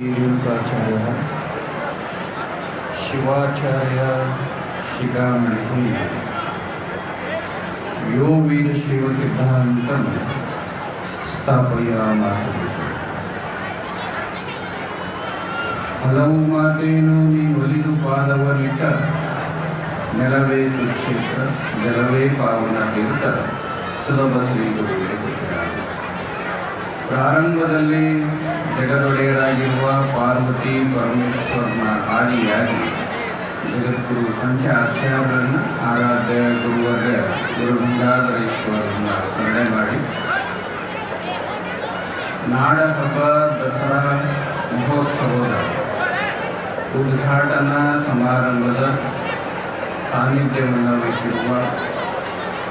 ರೇಣುಕಾಚಾರ್ಯ ಶಿವಾಚಾರ್ಯ ಶಿಖಾಮಣಿ ಯೋ ವೀರಶೈವ ಸಿದ್ಧಾಂತಂ ಸ್ಥಾಪಯಾಮಾಸ ಹಲವು ಮಾತೇನು ನೀ ಒಲಿದು ಪಾದವನಿಟ್ಟ ನೆಲವೇ ಸುಕ್ಷೇತ್ರ ಜಲವೇ ಪಾವನ ತೀರ್ಥ ಸುಲಭ ಶ್ರೀ ಗುರುವೇ ಗುರುರಾಯ. ಪ್ರಾರಂಭದಲ್ಲಿ ಜಗದೊಡೆಯರಾಗಿರುವ ಪಾರ್ವತಿ ಪರಮೇಶ್ವರನ ಆದಿಯಾಗಿ ಜಗದ್ಗುರು ಪಂಚ ಆಚಾರ್ಯರನ್ನು ಆರಾಧ್ಯ ಗುರುವರ ಗುರು ಗಂಗಾಧರೇಶ್ವರನ್ನ ಸ್ಮರಣೆ ಮಾಡಿ. ನಾಡ ಹಬ್ಬ ದಸರಾ ಮಹೋತ್ಸವದ ಉದ್ಘಾಟನಾ ಸಮಾರಂಭದ ಸಾನ್ನಿಧ್ಯವನ್ನು ವಹಿಸಿರುವ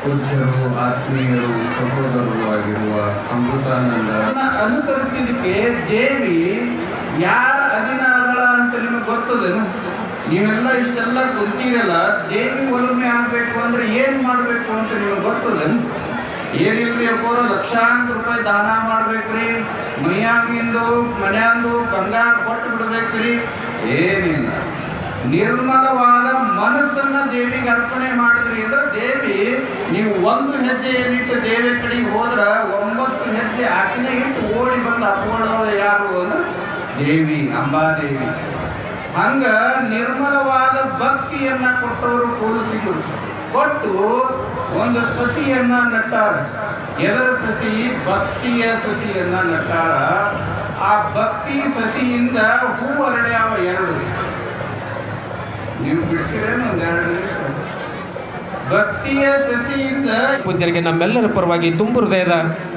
ಪೂಜ್ಯರು, ಆತ್ಮೀಯರು, ಸಹೋದರರು ಆಗಿರುವ ಅಮೃತಾನಂದ. ಅನುಸರಿಸಿದಕ್ಕೆ ದೇವಿ ಯಾರ ಅಧೀನ ಅದಳ ಅಂತ ನಿಮಗೆ ಗೊತ್ತದೇನು? ನೀವೆಲ್ಲ ಇಷ್ಟೆಲ್ಲ ಕುಂತೀರಲ್ಲ, ದೇವಿ ಒಲುಮೆ ಆಗಬೇಕು ಅಂದ್ರೆ ಏನು ಮಾಡಬೇಕು ಅಂತ ನಿಮಗೆ ಗೊತ್ತದೇನು? ಏನಿಲ್ರಿ ಅಪ್ಪೋರು ಲಕ್ಷಾಂತರ ರೂಪಾಯಿ ದಾನ ಮಾಡ್ಬೇಕ್ರಿ. ಮೈಯಾಗಿಂದು, ಮನೆಯಂದು, ಬಂಗಾರ ಕೊಟ್ಟು ಬಿಡ್ಬೇಕ್ರಿ. ಏನಿಲ್ಲ. ನಿರ್ಮಲವಾದ ಮನಸ್ಸನ್ನ ದೇವಿಗೆ ಅರ್ಪಣೆ ಮಾಡಿದ್ರಿ ಅಂದ್ರೆ ದೇವಿ, ನೀವು ಒಂದು ಹೆಜ್ಜೆ ಏನಿಟ್ಟು ದೇವಿ ಕಡೆಗೆ ಹೋದ್ರ ಒಂಬತ್ತು ಹೆಜ್ಜೆ ಆಕಿನೇ ಇಟ್ಟು ಓಡಿ ಬಂದು ಅಪ್ಪೋಳವಳು ಯಾರು ಅಂದ್ರೆ ದೇವಿ, ಅಂಬಾದೇವಿ. ಹಂಗ ನಿರ್ಮಲವಾದ ಭಕ್ತಿಯನ್ನ ಕೊಟ್ಟವರು ಕೂರಿಸಿದ್ರು ಕೊಟ್ಟು ಒಂದು ಸಸಿಯನ್ನ ನಟ್ಟಾರ. ಎದರ ಸಸಿ? ಭಕ್ತಿಯ ಸಸಿಯನ್ನ ನಟ್ಟಾರ. ಆ ಭಕ್ತಿ ಸಸಿಯಿಂದ ಹೂ ಅರಳ್ಯಾವ ಎರಡು. ಭಕ್ತಿಯ ಸಸಿಯಿಂದ ಪೂಜ್ಯರಿಗೆ ನಮ್ಮೆಲ್ಲರ ಪರವಾಗಿ ತುಂಬು ಹೃದಯದ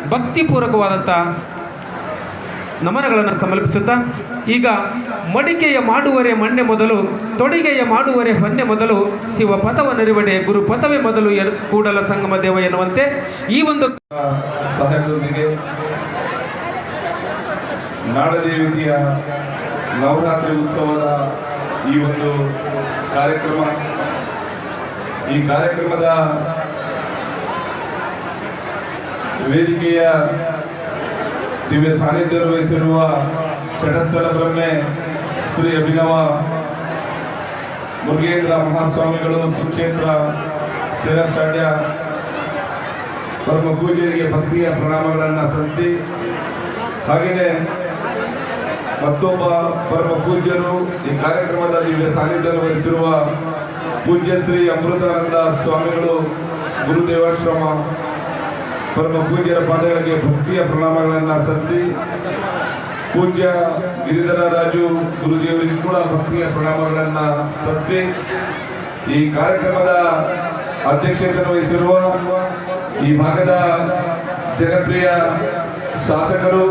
ಭಕ್ತಿಪೂರ್ವಕವಾದಂಥ ನಮನಗಳನ್ನು ಸಮರ್ಪಿಸುತ್ತಾ, ಈಗ ಮಡಿಕೆಯ ಮಾಡುವರೆ ಮಣ್ಣೆ ಮೊದಲು, ತೊಡಿಗೆಯ ಮಾಡುವರೆ ಹೊನ್ನೆ ಮೊದಲು ಶಿವ ಪಥವ ನರಿವಡೆ ಗುರು ಪಥವೇ ಮೊದಲು ಕೂಡಲ ಸಂಗಮ ದೇವ ಎನ್ನುವಂತೆ ಈ ಒಂದು ನಾಡದೇವಿಕೆಯ ನವರಾತ್ರಿ ಉತ್ಸವದ ಈ ಒಂದು ಕಾರ್ಯಕ್ರಮ. ಈ ಕಾರ್ಯಕ್ರಮದ ವೇದಿಕೆಯ ದಿವ್ಯ ಸಾನ್ನಿಧ್ಯ ವಹಿಸಿರುವ ಷಡಸ್ಥಲ ಬ್ರಹ್ಮೆ ಶ್ರೀ ಅಭಿನವ ಮುರುಗೇಂದ್ರ ಮಹಾಸ್ವಾಮಿಗಳು ಸುಕ್ಷೇತ್ರ ಶಿರಶಾಡ್ಯ ಪರಮ ಪೂಜೆಯರಿಗೆ ಭಕ್ತಿಯ ಪ್ರಣಾಮಗಳನ್ನು ಸಲ್ಲಿಸಿ ಹಾಗೆಯೇ ಮತ್ತೊಬ್ಬ ಪರಮ ಪೂಜ್ಯರು ಈ ಕಾರ್ಯಕ್ರಮದಲ್ಲಿ ಸಾನ್ನಿಧ್ಯ ವಹಿಸಿರುವ ಪೂಜ್ಯ ಶ್ರೀ ಅಮೃತಾನಂದ ಸ್ವಾಮಿಗಳು, ಗುರುದೇವಾಶ್ರಮ ಪರಮ ಪೂಜ್ಯರ ಪಾದಗಳಿಗೆ ಭಕ್ತಿಯ ಪ್ರಣಾಮಗಳನ್ನು ಸಲ್ಲಿಸಿ, ಪೂಜ್ಯ ಗಿರಿಧರ ರಾಜು ಗುರುಜಿಯವರಿಗೂ ಕೂಡ ಭಕ್ತಿಯ ಪ್ರಣಾಮಗಳನ್ನು ಸಲ್ಲಿಸಿ, ಈ ಕಾರ್ಯಕ್ರಮದ ಅಧ್ಯಕ್ಷತೆ ವಹಿಸಿರುವ ಈ ಭಾಗದ ಜನಪ್ರಿಯ ಶಾಸಕರು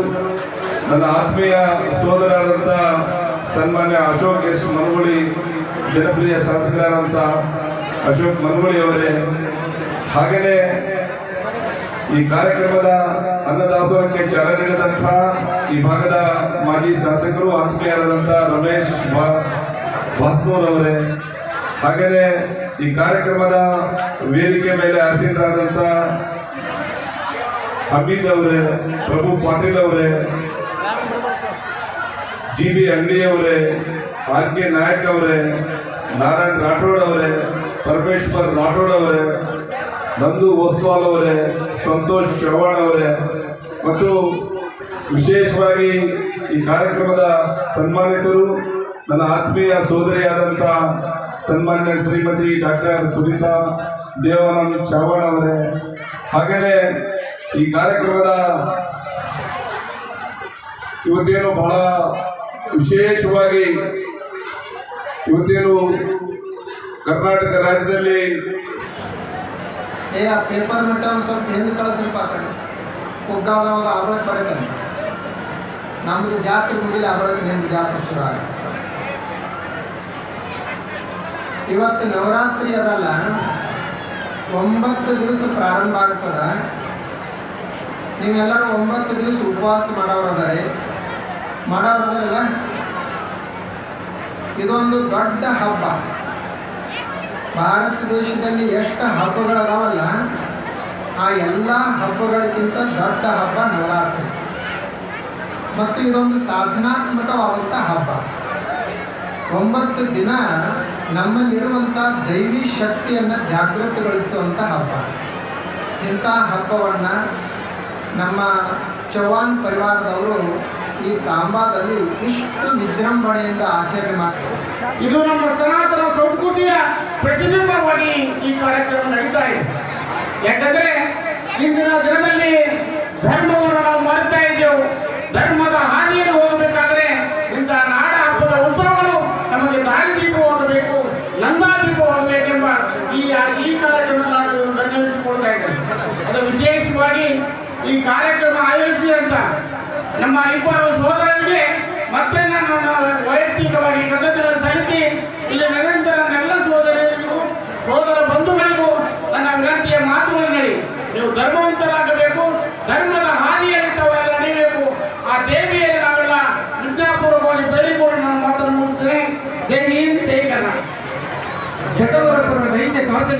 ನನ್ನ ಆತ್ಮೀಯ ಸೋದರಾದಂಥ ಸನ್ಮಾನ್ಯ ಅಶೋಕ್ ಎಸ್ ಮನಗುಳಿ, ಜನಪ್ರಿಯ ಶಾಸಕರಾದಂಥ ಅಶೋಕ್ ಮನಗುಳಿ ಅವರೇ. ಹಾಗೆಯೇ ಈ ಕಾರ್ಯಕ್ರಮದ ಅನ್ನದಾಸೋಹಕ್ಕೆ ಚಾಲನೆ ನೀಡಿದಂಥ ಈ ಭಾಗದ ಮಾಜಿ ಶಾಸಕರು ಆತ್ಮೀಯರಾದಂಥ ರಮೇಶ್ ಭಾಸ್ನೂರ್ ಅವರೇ. ಹಾಗೆಯೇ ಈ ಕಾರ್ಯಕ್ರಮದ ವೇದಿಕೆ ಮೇಲೆ ಆಸೀನರಾದಂಥ ಹಮೀದ್ ಅವರೇ, ಪ್ರಭು ಪಾಟೀಲ್ ಅವರೇ ಜಿ ಬಿ ಅಂಗಡಿಯವರೇ ಆರ್ ಕೆ ನಾಯಕ್ ಅವರೇ, ನಾರಾಯಣ್ ರಾಠೋಡ್ ಅವರೇ, ಪರಮೇಶ್ವರ್ ರಾಠೋಡ್ ಅವರೇ, ನಂದು ಓಸ್ವಾಲ್ ಅವರೇ, ಸಂತೋಷ್ ಚವ್ಹಾಣ್ ಅವರೇ. ಮತ್ತು ವಿಶೇಷವಾಗಿ ಈ ಕಾರ್ಯಕ್ರಮದ ಸನ್ಮಾನಿತರು, ನನ್ನ ಆತ್ಮೀಯ ಸೋದರಿಯಾದಂಥ ಸನ್ಮಾನ್ಯ ಶ್ರೀಮತಿ ಡಾಕ್ಟರ್ ಸುನೀತಾ ದೇವಾನಂದ್ ಚವ್ಹಾಣ್ ಅವರೇ. ಹಾಗೆಯೇ ಈ ಕಾರ್ಯಕ್ರಮದ ಇವತ್ತೇನು ಬಹಳ ವಿಶೇಷವಾಗಿ ಇವತ್ತೇನು ಕರ್ನಾಟಕ ರಾಜ್ಯದಲ್ಲಿ ಏ ಆ ಪೇಪರ್ ಮಟ್ಟ ಒಂದು ಸ್ವಲ್ಪ ಹಿಂದೆ ಕಳಿಸ್ರಪ್ಪ ಆ ಕಡೆ. ಒಂದು ಆಬಳಕ್ಕೆ ಬರಕಲ್ಲ ನಮ್ಮದು ಜಾತ್ರೆ ಮುಗಿಲಿ ಆಬಳಕ್ಕೆ ನಿಮ್ದು ಜಾತ್ರೆ ಶುರು ಆಗ ಇವತ್ತು ನವರಾತ್ರಿ ಅದಲ್ಲ, ಒಂಬತ್ತು ದಿವಸ ಪ್ರಾರಂಭ ಆಗ್ತದ. ನೀವೆಲ್ಲರೂ ಒಂಬತ್ತು ದಿವಸ ಉಪವಾಸ ಮಾಡೋರದಾರೆ ಮಾಡೋರದಾರಲ್ಲ ಇದೊಂದು ದೊಡ್ಡ ಹಬ್ಬ. ಭಾರತ ದೇಶದಲ್ಲಿ ಎಷ್ಟು ಹಬ್ಬಗಳದಾವಲ್ಲ, ಆ ಎಲ್ಲ ಹಬ್ಬಗಳಿಗಿಂತ ದೊಡ್ಡ ಹಬ್ಬ ನವರಾತ್ರಿ. ಮತ್ತು ಇದೊಂದು ಸಾಧನಾತ್ಮಕವಾದಂಥ ಹಬ್ಬ. ಒಂಬತ್ತು ದಿನ ನಮ್ಮಲ್ಲಿರುವಂಥ ದೈವಿ ಶಕ್ತಿಯನ್ನು ಜಾಗೃತಗೊಳಿಸುವಂಥ ಹಬ್ಬ. ಇಂಥ ಹಬ್ಬವನ್ನು ನಮ್ಮ ಚೌಹಾಣ್ ಪರಿವಾರದವರು ಈ ತಾಂಬಾದಲ್ಲಿ ಇಷ್ಟು ವಿಜೃಂಭಣೆಯಿಂದ ಆಚರಣೆ ಮಾಡ್ತಾರೆ. ಇದು ನಮ್ಮ ಸನಾತನ ಸಂಸ್ಕೃತಿಯ ಪ್ರತಿಬಿಂಬವಾಗಿ ಈ ಕಾರ್ಯಕ್ರಮ ನಡೀತಾ ಇದೆ. ಯಾಕಂದ್ರೆ ಇಂದಿನ ದಿನದಲ್ಲಿ ಧರ್ಮವನ್ನು ನಾವು ಮಾಡ್ತಾ ಇದ್ದೇವೆ. ಧರ್ಮದ ಹಾದಿಯಲ್ಲಿ ಹೋಗಬೇಕಾದ್ರೆ ಇಂತಹ ನಾಡ ಹಬ್ಬದ ಉತ್ಸವಗಳು ನಮಗೆ ದಾರಿದೀಪವಾಗಬೇಕು ನಂದಾದೀಪವಾಗಬೇಕೆಂಬ ಈ ಈ ಕಾರ್ಯಕ್ರಮ ನಾನು ಅದು ವಿಶೇಷವಾಗಿ ಈ ಕಾರ್ಯಕ್ರಮ ಆಯೋಜಿಸಿದಂತ ನಮ್ಮ ಇಬ್ಬರು ಸಹೋದರರಿಗೆ ಮತ್ತೆ ನಾನು ವೈಯಕ್ತಿಕವಾಗಿ ಕೃತಜ್ಞತೆ ಸಲ್ಲಿಸಿ ಇಲ್ಲಿ ನಿರಂತರ ಎಲ್ಲ ಸಹೋದರರಿಗೂ ಸೋದರ ಬಂಧುಗಳಿಗೂ ನನ್ನ ವಿನಂತಿಯ ಮಾತುಗಳನ್ನು ನೀವು ಧರ್ಮವಂತರಾಗಬೇಕು